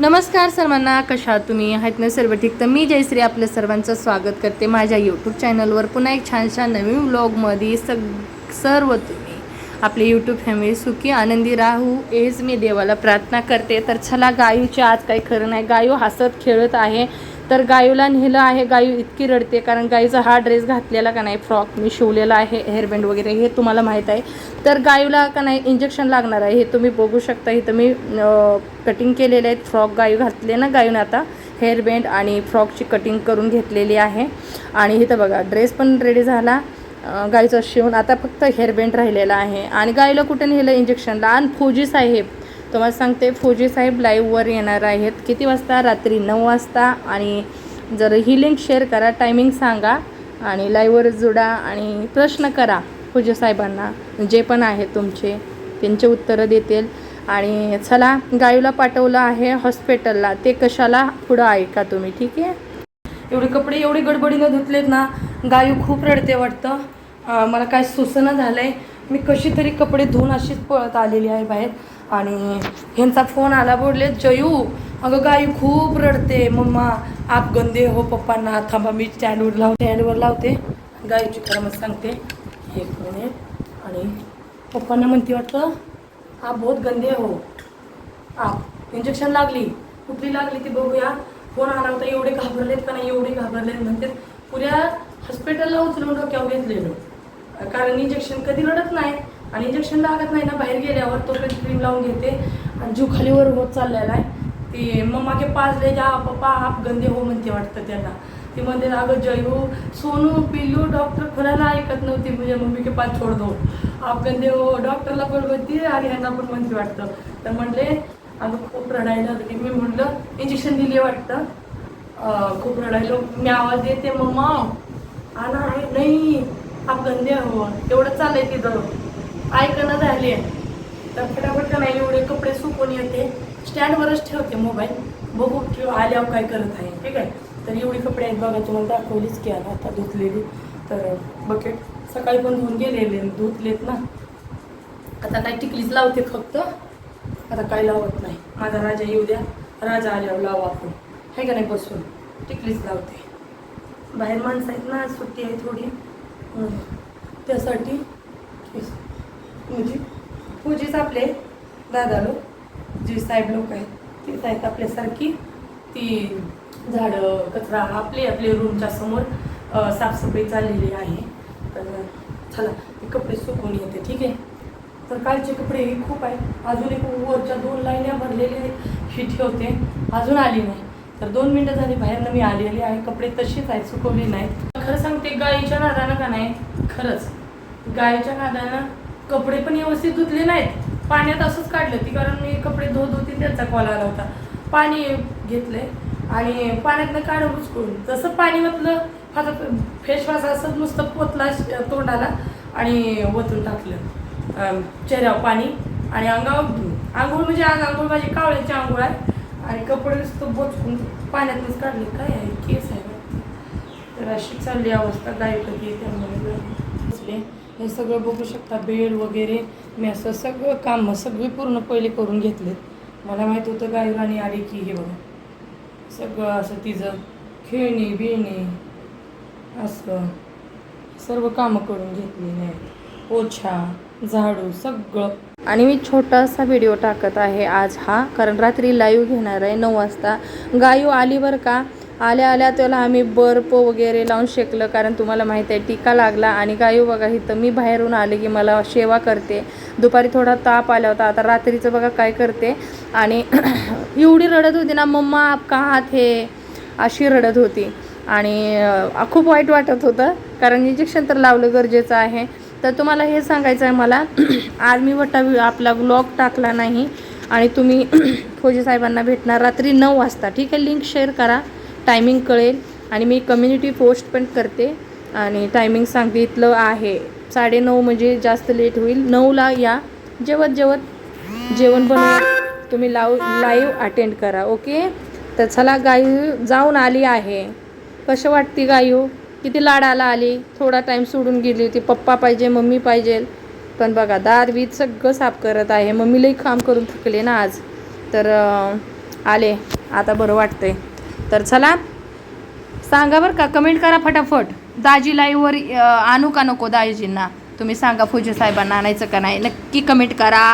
नमस्कार सर्वांना कशा तुम्ही? आहेत ना सर्व ठीक. तर मी जयश्री आपल्या सर्वांचं स्वागत करते माझ्या यूट्यूब चॅनलवर पुन्हा एक छानशा नवीन व्लॉगमध्ये सग सर्व तुम्ही. आपली यूट्यूब फॅमिली सुखी आनंदी राहू हेच मी देवाला प्रार्थना करते. तर चला गायूचे आज काही खरं नाही. गायू हसत खेळत आहे. तर गायूला नेलं आहे गायू इतकी रडते कारण गायूचा हा ड्रेस घातलेला का नाही फ्रॉक मी शिवलेला आहे हेअरबँड वगैरे हे तुम्हाला माहीत आहे. तर गायूला का नाही इंजेक्शन लागणार आहे हे तुम्ही बघू शकता. इथं मी कटिंग केलेले आहेत फ्रॉक गायू घातले ना गायूने आता हेअरबँड आणि फ्रॉकची कटिंग करून घेतलेली आहे. आणि इथं बघा ड्रेस पण रेडी झाला गायचं गाईचं शिवून आता फक्त हेअरबँड राहिलेला आहे. आणि गाईला कुठे नेलं इंजेक्शनला आणि फौजी साहेब तुम्हाला सांगते फौजी साहेब लाईव्हवर येणार आहेत. किती वाजता? रात्री नऊ वाजता. आणि जर ही लिंक शेअर करा टायमिंग सांगा आणि लाईव्हवर जोडा आणि प्रश्न करा फौजी साहेबांना. जे पण आहेत तुमचे त्यांचे उत्तरं देतील. आणि चला गायूला पाठवलं आहे हॉस्पिटलला ते कशाला पुढं ऐका तुम्ही ठीक आहे? एवढे कपडे एवढे गडबडीनं धुतलेत ना गायू खूप रडते वाटतं. मला काय सुसनं झालं आहे मी कशी तरी कपडे धुवून अशीच पळत आलेली आहे बाहेर. आणि ह्यांचा फोन आला बोलले जयू अगं गायू खूप रडते. मम्मा आप गंदे हो पप्पांना थांबा मी स्टँडवर लावते स्टँडवर लावते. गायूची खरं सांगते. हे करून आणि पप्पांना म्हणते वाटतं आप बहुत गंदे हो. आप इंजेक्शन लागली. कुठली लागली ती बघूया. फोन आला होता एवढे घाबरलेत का नाही? एवढे घाबरलेत. म्हणते पुऱ्या हॉस्पिटलला उचलून डोक्यावर घेतलेलो. कारण इंजेक्शन कधी रडत नाही. आणि इंजेक्शन लागत नाही ना बाहेर गेल्यावर तो पण क्रीम लावून घेते. आणि जीव खालीवर होत चाललेला आहे. ते मम्मा के पाच ले जा पप्पा आप गंदे हो म्हणते वाटतं त्यांना. ती म्हणते अगं जयू सोनू पिल्लू डॉक्टर कोणाला ऐकत नव्हती? म्हणजे मम्मी के पास छोड दो. आप गंदे हो डॉक्टरला पण म्हणते आणि ह्यांना पण म्हणते वाटतं. तर म्हणले अगं खूप रडायला लागली. मी म्हणलं इंजेक्शन दिले वाटतं. खूप रडायलो. मी आवाज देते मम्मा आना नाही. आप गंदे हो. एवढं चाललंय तिथं. ऐकणं झाले तर फटाफट का नाही एवढे कपडे सुकून येते. स्टँडवरच ठेवते मोबाईल बघू की आल्यावर काय करत आहे. ठीक आहे? तर एवढी कपडे आहेत बघा तुम्हाला दाखवलीच की आता आता धुतलेली. तर बकेट सकाळी पण धुवून गेलेले धुतलेत ना. आता काय टिकलीच लावते फक्त. आता काय लावत नाही. माझा राजा येऊ द्या. राजा आल्यावर लावा आपण. आहे का नाही बसून? टिकलीच लावते. बाहेर माणसं आहेत ना सुट्टी आहे थोडी. त्यासाठी म्हणजे पूजेच आपले दादा लोक जे साहेब लोक आहेत तेच आहेत आपल्यासारखी. ती झाडं कचरा आपले आपले रूमच्या समोर साफसफाई चाललेली आहे. तर चला ते कपडे सुकून येते ठीक आहे? तर कालचे कपडे हे खूप आहेत. अजून एक वरच्या दोन लाईन्या भरलेले आहेत. ही ठेवते. अजून आली नाही. तर दोन मिनटं झाली बाहेरनं मी आलेली आहे. कपडे तशीच आहेत सुकवली नाहीत. खरं सांगते गाईच्या नादानं का नाही? खरंच. गाईच्या नादानं कपडे पण व्यवस्थित धुतले नाहीत. पाण्यात असंच काढलं ती कारण मी कपडे धुत होती त्यांचा कॉल आला होता. पाणी घेतले आणि पाण्यातनं काढून उचकून जसं पाणी म्हटलं माझा फेसवॉश असं नुसतं पोतला तोंडाला आणि वचून टाकलं. चेहऱ्यावर पाणी आणि अंगावर आंघोळ म्हणजे आज आंघोळ माझी कावळ्याची आंघोळ आहे. आणि कपडे नुसतं बोचकून पाण्यातूनच काढले. काय आहे? केस आहे. तर अशी चालली अवस्था. गायपती त्यामुळे. बसले हे सगळं बघू शकता. बेड वगैरे मी असं सगळं कामं सगळी पूर्ण पहिले करून घेतलेत. मला माहीत होतं गाय राणी आली की हे बघा. सगळं असं तिचं खेळणी बिळणी असं. सर्व कामं करून घेतली आहेत. पोछा झाडू सगळं. आणि मी छोटासा व्हिडिओ टाकत आहे आज हा कारण रात्री लाईव्ह घेणार आहे नऊ वाजता. गायू आली बरं का? आल्या आल्या त्याला आम्ही बर्फ वगैरे लावून शेकलं कारण तुम्हाला माहीत आहे टीका लागला. आणि गायू बघा इथं मी बाहेरून आले की मला सेवा करते. दुपारी थोडा ताप आला होता. आता रात्रीचं बघा काय करते. आणि एवढी रडत होती ना मम्मा आप का हात हे. अशी रडत होती. आणि खूप वाईट वाटत होतं कारण इंजेक्शन तर लावलं गरजेचं आहे. तर तुम्हाला हे सांगायचं आहे मला आज मी वटा आपला ब्लॉग टाकला नाही. आणि तुम्ही फौजी साहेबांना भेटणार रात्री नऊ वाजता. ठीक आहे लिंक शेअर करा. टायमिंग कळेल. आणि मी कम्युनिटी पोस्ट पण करते. आणि टायमिंग सांगते इथलं आहे. साडेनऊ म्हणजे जास्त लेट होईल. नऊला या. जेवत जेवत. जेवण बनवा तुम्ही लाव लाईव्ह अटेंड करा. ओके तर चला गायू जाऊन आली आहे. कसं वाटते गायू हो? किती लाडाला आली? थोडा टाईम सोडून गेली होती. पप्पा पाहिजे मम्मी पाहिजे. पण बघा दार वीज सगळं साफ करत आहे. मम्मीलाही काम करून थकले ना आज. तर आले. आता बरं वाटतंय. तर चला सांगा बरं का कमेंट करा फटाफट. दाजी लाईव्हवर आणू का नको दाजींना? तुम्ही सांगा फुजे साहेबांना आणायचं का नाही? नक्की कमेंट करा.